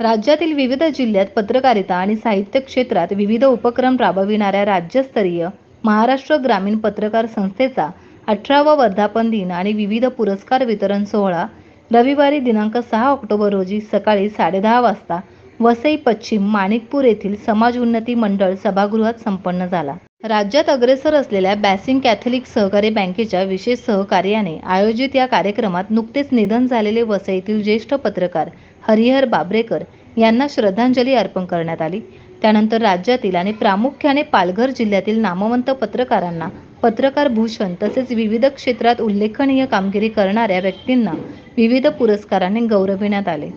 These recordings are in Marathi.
राज्यातील विविध जिल्ह्यात पत्रकारिता आणि साहित्य क्षेत्रात विविध उपक्रम राबविणाऱ्या राज्यस्तरीय महाराष्ट्र ग्रामीण पत्रकार संस्थेचा अठरावा वर्धापन दिन आणि विविध पुरस्कार वितरण सोहळा रविवारी दिनांक सहा ऑक्टोबर रोजी सकाळी साडेदहा वाजता वसई पश्चिम माणिकपूर येथील समाज उन्नती मंडळ सभागृहात संपन्न झाला. राज्यात अग्रेसर असलेल्या बॅसिंग कॅथोलिक सहकारी बँकेच्या विशेष सहकार्याने आयोजित या कार्यक्रमात नुकतेच निधन झालेले वसईतील ज्येष्ठ पत्रकार हरिहर बाबरेकर यांना श्रद्धांजली अर्पण करण्यात आली. त्यानंतर राज्यातील आणि प्रामुख्याने पालघर जिल्ह्यातील नामवंत पत्रकारांना पत्रकार भूषण तसेच विविध क्षेत्रात उल्लेखनीय कामगिरी करणाऱ्या व्यक्तींना विविध पुरस्कारांनी गौरविण्यात आले.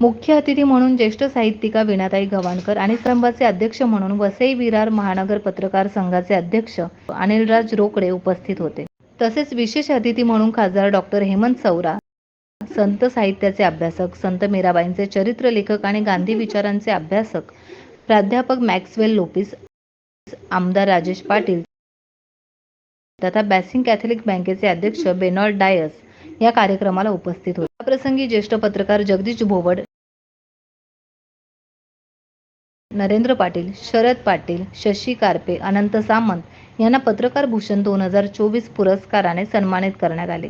मुख्य अतिथी म्हणून ज्येष्ठ साहित्यिका विनाताई गव्हाणकर आणि स्तंभाचे अध्यक्ष म्हणून वसई विरार महानगर पत्रकार संघाचे अध्यक्ष अनिलराज रोकडे उपस्थित होते. तसेच विशेष अतिथी म्हणून खासदार डॉक्टर हेमंत सौरा संत साहित्याचे अभ्यासक संत मीराबाईंचे चरित्र लेखक आणि गांधी विचारांचे अभ्यासक प्राध्यापक मॅक्सवेल लोपिस आमदार राजेश पाटील तथा बॅसिंग कॅथोलिक बँकेचे अध्यक्ष बेनॉल्ड डायस या कार्यक्रमाला उपस्थित होते. याप्रसंगी ज्येष्ठ पत्रकार जगदीश भोवड नरेंद्र पाटील शरद पाटील शशी कारपे अनंत सामंत यांना पत्रकार भूषण दोन हजार चोवीस पुरस्काराने सन्मानित करण्यात आले.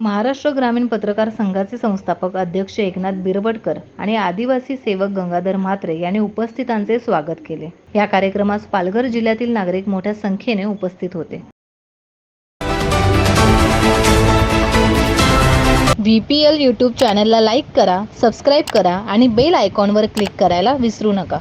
महाराष्ट्र ग्रामीण पत्रकार संघाचे संस्थापक अध्यक्ष एकनाथ बिरबटकर आणि आदिवासी सेवक गंगाधर म्हात्रे यांनी उपस्थितांचे स्वागत केले. या कार्यक्रमास पालघर जिल्ह्यातील नागरिक मोठ्या संख्येने उपस्थित होते. व्ही पी एल यूट्यूब चॅनलला लाईक करा सबस्क्राईब करा आणि बेल आयकॉनवर क्लिक करायला विसरू नका.